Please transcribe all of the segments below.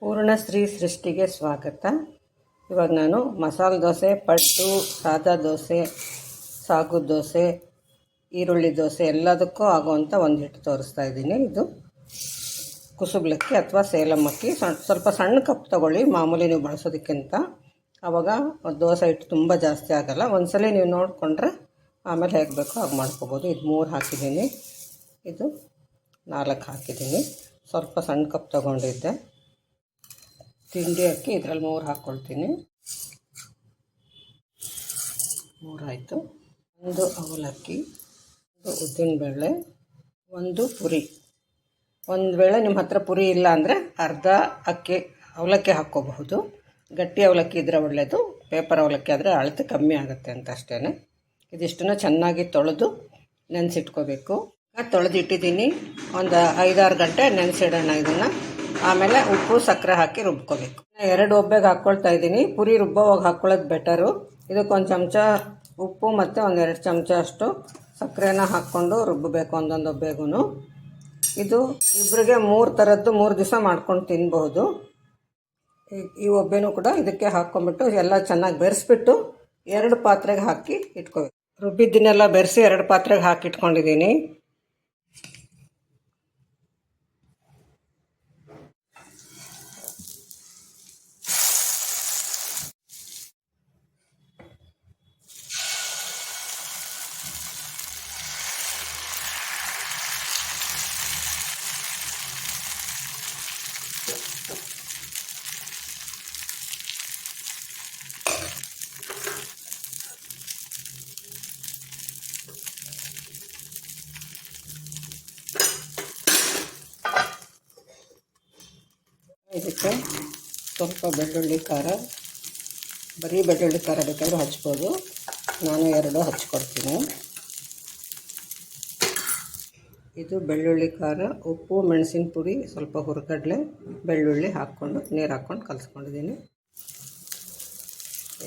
ಪೂರ್ಣಶ್ರೀ ಸೃಷ್ಟಿಗೆ ಸ್ವಾಗತ. ಇವಾಗ ನಾನು ಮಸಾಲೆ ದೋಸೆ ಪಟ್ಟು ಸಾದಾ ದೋಸೆ, ಸಾಗು ದೋಸೆ, ಈರುಳ್ಳಿ ದೋಸೆ ಎಲ್ಲದಕ್ಕೂ ಆಗುವಂಥ ಒಂದು ಹಿಟ್ಟು ತೋರಿಸ್ತಾ ಇದ್ದೀನಿ. ಇದು ಕುಸುಬ್ಲಕ್ಕಿ ಅಥವಾ ಸೇಲಮ್ಮಕ್ಕಿ ಸ್ವಲ್ಪ ಸಣ್ಣ ಕಪ್ ತೊಗೊಳ್ಳಿ, ಮಾಮೂಲಿ ನೀವು ಬಳಸೋದಕ್ಕಿಂತ. ಆವಾಗ ದೋಸೆ ಹಿಟ್ಟು ತುಂಬ ಜಾಸ್ತಿ ಆಗೋಲ್ಲ. ಒಂದ್ಸಲ ನೀವು ನೋಡಿಕೊಂಡ್ರೆ ಆಮೇಲೆ ಹೇಗೆ ಬೇಕೋ ಹಾಗೆ ಮಾಡ್ಕೋಬೋದು. ಇದು ಮೂರು ಹಾಕಿದ್ದೀನಿ. ಇದು ನಾಲ್ಕು ಹಾಕಿದ್ದೀನಿ. ಸ್ವಲ್ಪ ಸಣ್ಣ ಕಪ್ ತೊಗೊಂಡಿದ್ದೆ. ತಿಂಡಿ ಅಕ್ಕಿ ಇದರಲ್ಲಿ ಮೂರು ಹಾಕ್ಕೊಳ್ತೀನಿ ಮೂರಾಯಿತು ಒಂದು ಅವಲಕ್ಕಿ, ಒಂದು ಉದ್ದಿನಬೇಳೆ ಒಂದು ಪುರಿ. ಒಂದು ವೇಳೆ ನಿಮ್ಮ ಹತ್ರ ಪುರಿ ಇಲ್ಲ ಅಂದರೆ ಅರ್ಧ ಅಕ್ಕಿ ಅವಲಕ್ಕಿ ಹಾಕ್ಕೋಬಹುದು. ಗಟ್ಟಿ ಅವಲಕ್ಕಿ ಇದ್ದರೆ ಒಳ್ಳೆಯದು ಪೇಪರ್ ಅವಲಕ್ಕಿ ಆದರೆ ಅಳತೆ ಕಮ್ಮಿ ಆಗುತ್ತೆ ಅಂತ ಅಷ್ಟೇ ಇದಿಷ್ಟನ್ನು ಚೆನ್ನಾಗಿ ತೊಳೆದು ನೆನೆಸಿಟ್ಕೋಬೇಕು. ತೊಳೆದಿಟ್ಟಿದ್ದೀನಿ. ಒಂದು ಐದಾರು ಗಂಟೆ ನೆನೆಸಿಡೋಣ ಇದನ್ನು. ಆಮೇಲೆ ಉಪ್ಪು, ಸಕ್ಕರೆ ಹಾಕಿ ರುಬ್ಕೋಬೇಕು. ಎರಡು ಒಬ್ಬೆಗೆ ಹಾಕ್ಕೊಳ್ತಾ ಇದ್ದೀನಿ. ಪುರಿ ರುಬ್ಬೋವಾಗ ಹಾಕ್ಕೊಳ್ಳೋದು ಬೆಟರು. ಇದಕ್ಕೊಂದು ಚಮಚ ಉಪ್ಪು ಮತ್ತು ಒಂದೆರಡು ಚಮಚ ಅಷ್ಟು ಸಕ್ಕರೆನ ಹಾಕ್ಕೊಂಡು ರುಬ್ಬಬೇಕು ಒಂದೊಂದು ಒಬ್ಬೆಗೂ ಇದು ಇಬ್ಬರಿಗೆ ಮೂರು ಥರದ್ದು ಮೂರು ದಿವಸ ಮಾಡ್ಕೊಂಡು ತಿನ್ಬಹುದು. ಈ- ಒಬ್ಬೆನೂ ಕೂಡ ಇದಕ್ಕೆ ಹಾಕ್ಕೊಂಡ್ಬಿಟ್ಟು ಎಲ್ಲ ಚೆನ್ನಾಗಿ ಬೆರೆಸ್ಬಿಟ್ಟು ಎರಡು ಪಾತ್ರೆಗೆ ಹಾಕಿ ಇಟ್ಕೋಬೇಕು. ರುಬ್ಬಿದ್ದನ್ನೆಲ್ಲ ಬೆರೆಸಿ ಎರಡು ಪಾತ್ರೆಗೆ ಹಾಕಿ ಇಟ್ಕೊಂಡಿದ್ದೀನಿ ಇದಕ್ಕೆ ಸ್ವಲ್ಪ ಬೆಳ್ಳುಳ್ಳಿ ಖಾರ, ಬರೀ ಬೆಳ್ಳುಳ್ಳಿ ಖಾರ ಬೇಕಾದರೂ ಹಚ್ಬೋದು. ನಾನು ಎರಡು ಹಚ್ಕೊಡ್ತೀನಿ. ಇದು ಬೆಳ್ಳುಳ್ಳಿ ಖಾರ, ಉಪ್ಪು, ಮೆಣಸಿನ ಪುಡಿ, ಸ್ವಲ್ಪ ಹುರ್ಗಡ್ಲೆ, ಬೆಳ್ಳುಳ್ಳಿ ಹಾಕ್ಕೊಂಡು, ನೀರು ಹಾಕ್ಕೊಂಡು ಕಲಿಸ್ಕೊಂಡಿದ್ದೀನಿ.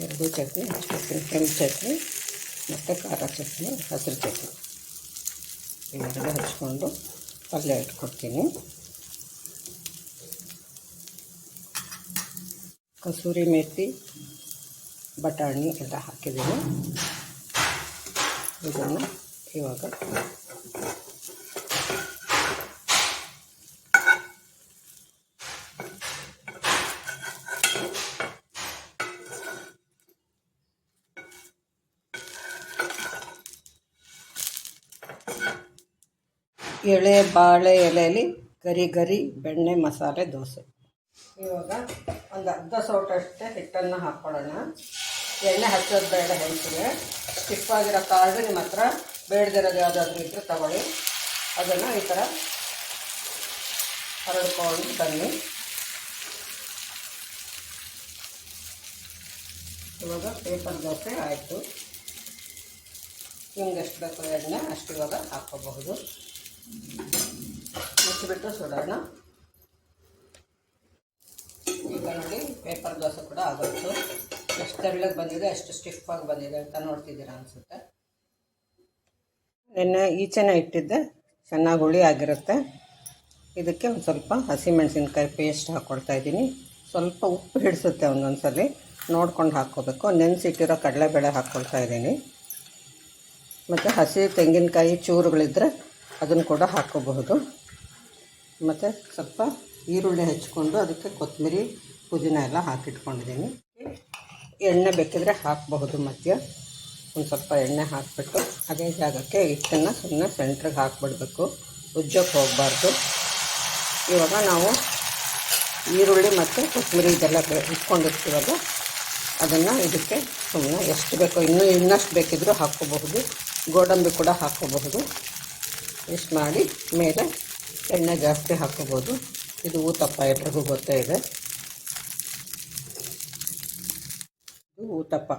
ಎರಡು ಚಟ್ನಿ, ಹಚ್ಕೊಡ್ತೀನಿ. ಕೆಂಪು ಚಟ್ನಿ, ಮತ್ತು ಖಾರ ಚಟ್ನಿ, ಹಸಿರು ಚಟ್ನಿ. ಇವೆರಡು ಹಚ್ಕೊಂಡು ಪಲ್ಯ ಇಟ್ಕೊಡ್ತೀನಿ. ಕಸೂರಿ ಮೆಥಿ ಬಟಾಣಿ ಎಲ್ಲ ಹಾಕಿದ್ದೀನಿ ಇದನ್ನು ಇವಾಗ ಎಳೆ, ಬಾಳೆ ಎಲೆಯಲ್ಲಿ ಗರಿ ಗರಿ ಬೆಣ್ಣೆ, ಮಸಾಲೆ, ದೋಸೆ. ಇವಾಗ ಒಂದು ಅರ್ಧ ಸೌಟಷ್ಟೇ ಹಿಟ್ಟನ್ನು ಹಾಕ್ಕೊಳ್ಳೋಣ ಎಣ್ಣೆ ಹಚ್ಚೋದು ಬೇಡ ಹೇಳ್ತೀನಿ. ಸ್ಟಿಫ್ ಆಗಿರೋ ಕಾರ್ಡು ನಿಮ್ಮ ಹತ್ರ ಬೇಡದಿರೋದು ಯಾವುದಾದ್ರೂ ಇದ್ದರೆ ತಗೊಳ್ಳಿ. ಅದನ್ನು ಈ ಥರ ಹರಡ್ಕೊಂಡು ಬನ್ನಿ. ಇವಾಗ ಪೇಪರ್ ದೋಸೆ ಆಯಿತು. ನಿಮ್ಗೆ ಎಷ್ಟು ಬೇಕೋ ಎಣ್ಣೆ ಅಷ್ಟು ಇವಾಗ ಹಾಕ್ಕೋಬಹುದು. ಮುಚ್ಚಿಬಿಟ್ಟು ಸುಡೋಣ. ನೋಡಿ ಪೇಪರ್ ದೋಸೆ ಕೂಡ ಆಗೋಯ್ತು. ಎಷ್ಟು ತೆಳ್ಳಗೆ ಬಂದಿದೆ, ಅಷ್ಟು ಸ್ಟಿಫ್ ಬಂದಿದೆ ಅಂತ ನೋಡ್ತಿದ್ದೀರಾ ಅನಿಸುತ್ತೆ. ಎಣ್ಣೆ ಈಚೆನೇ ಇಟ್ಟಿದ್ದೆ, ಚೆನ್ನಾಗಿ ಹುಳಿ ಆಗಿರುತ್ತೆ. ಇದಕ್ಕೆ ಒಂದು ಸ್ವಲ್ಪ ಹಸಿಮೆಣಸಿನ್ಕಾಯಿ ಪೇಸ್ಟ್ ಹಾಕ್ಕೊಳ್ತಾ ಇದ್ದೀನಿ. ಸ್ವಲ್ಪ ಉಪ್ಪು ಹಿಡಿಸುತ್ತೆ ಒಂದೊಂದು ಸಲ ನೋಡ್ಕೊಂಡು ಹಾಕ್ಕೋಬೇಕು. ನೆನೆಸಿಟ್ಟಿರೋ ಕಡಲೆಬೇಳೆ ಹಾಕ್ಕೊಳ್ತಾ ಇದ್ದೀನಿ. ಮತ್ತು ಹಸಿ ತೆಂಗಿನಕಾಯಿ ಚೂರುಗಳಿದ್ದರೆ ಅದನ್ನು ಕೂಡ ಹಾಕ್ಕೋಬಹುದು. ಮತ್ತು ಸ್ವಲ್ಪ ಈರುಳ್ಳಿ ಹೆಚ್ಕೊಂಡು ಅದಕ್ಕೆ ಕೊತ್ತಂಬರಿ ಪುದೀನ ಎಲ್ಲ ಹಾಕಿಟ್ಕೊಂಡಿದ್ದೀನಿ. ಎಣ್ಣೆ ಬೇಕಿದ್ರೆ ಹಾಕಬಹುದು ಮಧ್ಯ. ಒಂದು ಸ್ವಲ್ಪ ಎಣ್ಣೆ ಹಾಕಿಬಿಟ್ಟು ಅದೇ ಜಾಗಕ್ಕೆ ಹಿಟ್ಟನ್ನು ಸುಮ್ಮನೆ ಸೆಂಟ್ರಿಗೆ ಹಾಕ್ಬಿಡ್ಬೇಕು. ಉಜ್ಜೋಕ್ಕೆ ಹೋಗಬಾರ್ದು. ಇವಾಗ ನಾವು ಈರುಳ್ಳಿ ಮತ್ತು ಕೊತ್ತಂಬರಿ ಇದೆಲ್ಲ ಇಟ್ಕೊಂಡಿರ್ತೀವಲ್ಲ, ಅದನ್ನು ಇದಕ್ಕೆ ಸುಮ್ಮನೆ ಎಷ್ಟು ಬೇಕೋ ಇನ್ನೂ ಇನ್ನಷ್ಟು ಬೇಕಿದ್ದರೂ ಹಾಕ್ಕೋಬಹುದು. ಗೋಡಂಬಿ ಕೂಡ ಹಾಕ್ಕೋಬಹುದು. ಇಷ್ಟು ಮಾಡಿ ಮೇಲೆ ಎಣ್ಣೆ ಜಾಸ್ತಿ ಹಾಕ್ಕೋಬೋದು ಇದು ಊತಪ್ಪ ಎಲ್ರಿಗೂ ಗೊತ್ತೇ ಇದೆ. ಇದು ಊತಪ್ಪ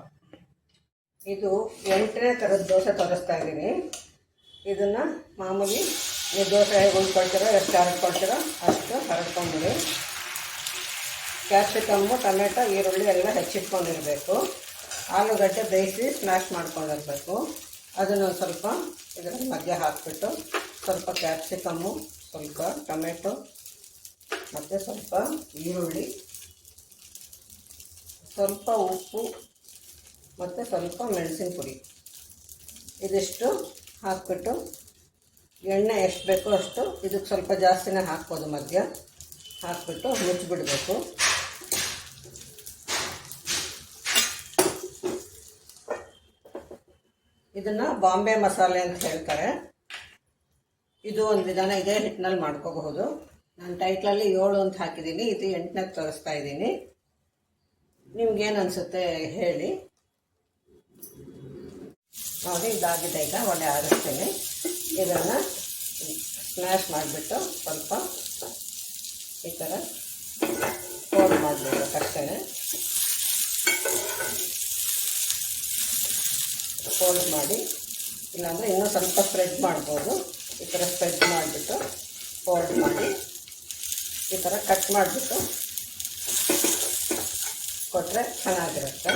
ಇದು ಎಂಟನೇ ಥರದ ದೋಸೆ ತೋರಿಸ್ತಾ ಇದ್ದೀನಿ. ಇದನ್ನು ಮಾಮೂಲಿ ನೀವು ದೋಸೆ ಹೇಗೆ ಉಳ್ಕೊಳ್ತೀರೋ ಎಷ್ಟು ಹರಡ್ಕೊಳ್ತೀರೋ ಅಷ್ಟು ಹರಡ್ಕೊಂಬಿಡಿ ಕ್ಯಾಪ್ಸಿಕಮ್ಮು, ಟೊಮೆಟೊ, ಈರುಳ್ಳಿ ಎಲ್ಲ ಹೆಚ್ಚಿಟ್ಕೊಂಡಿರಬೇಕು. ಆಲೂಗಡ್ಡೆ ಬೇಯಿಸಿ ಸ್ಮ್ಯಾಶ್ ಮಾಡ್ಕೊಂಡಿರಬೇಕು. ಅದನ್ನು ಸ್ವಲ್ಪ ಇದರ ಮಧ್ಯೆ ಹಾಕಿಬಿಟ್ಟು ಸ್ವಲ್ಪ ಕ್ಯಾಪ್ಸಿಕಮ್ಮು, ಸ್ವಲ್ಪ ಟೊಮೆಟೊ, ಮತ್ತು ಸ್ವಲ್ಪ ಈರುಳ್ಳಿ, ಸ್ವಲ್ಪ ಉಪ್ಪು ಮತ್ತು ಸ್ವಲ್ಪ ಮೆಣಸಿನ ಪುಡಿ. ಇದಿಷ್ಟು ಹಾಕ್ಬಿಟ್ಟು ಎಣ್ಣೆ ಎಷ್ಟು ಬೇಕೋ ಅಷ್ಟು ಇದಕ್ಕೆ ಸ್ವಲ್ಪ ಜಾಸ್ತಿನೇ ಹಾಕ್ಬೋದು ಮಧ್ಯ. ಹಾಕ್ಬಿಟ್ಟು ಮುಚ್ಚಿಬಿಡಬೇಕು. ಇದನ್ನು ಬಾಂಬೆ ಮಸಾಲೆ ಅಂತ ಹೇಳ್ತಾರೆ. ಇದು ಒಂದು ವಿಧಾನ ಇದೇ ಹಿಟ್ಟಿನಲ್ಲಿ ಮಾಡ್ಕೋಬಹುದು. ನಾನು ಟೈಟ್ಲಲ್ಲಿ ಏಳು ಅಂತ ಹಾಕಿದ್ದೀನಿ, ಇದು ಎಂಟನೇ ತೋರಿಸ್ತಾ ಇದ್ದೀನಿ. ನಿಮ್ಗೇನು ಅನಿಸುತ್ತೆ ಹೇಳಿ. ನೋಡಿ ಇದಾಗಿದೆ ಈಗ ಒಳ್ಳೆ ಆರಿಸ್ತೀನಿ. ಇದನ್ನು ಸ್ಮ್ಯಾಶ್ ಮಾಡಿಬಿಟ್ಟು ಸ್ವಲ್ಪ ಈ ಥರ ಫೋಲ್ಡ್ ಮಾಡಬೇಕು ತಕ್ಷಣ. ಫೋಲ್ಡ್ ಮಾಡಿ, ಇಲ್ಲಾಂದರೆ ಇನ್ನೂ ಸ್ವಲ್ಪ ಸ್ಪ್ರೆಡ್ ಮಾಡ್ಬೋದು. ಈ ಥರ ಸ್ಪ್ರೆಡ್ ಮಾಡಿಬಿಟ್ಟು ಫೋಲ್ಡ್ ಮಾಡಿ, ಈ ಥರ ಕಟ್ ಮಾಡಿಬಿಟ್ಟು ಕೊಟ್ಟರೆ ಚೆನ್ನಾಗಿರುತ್ತೆ.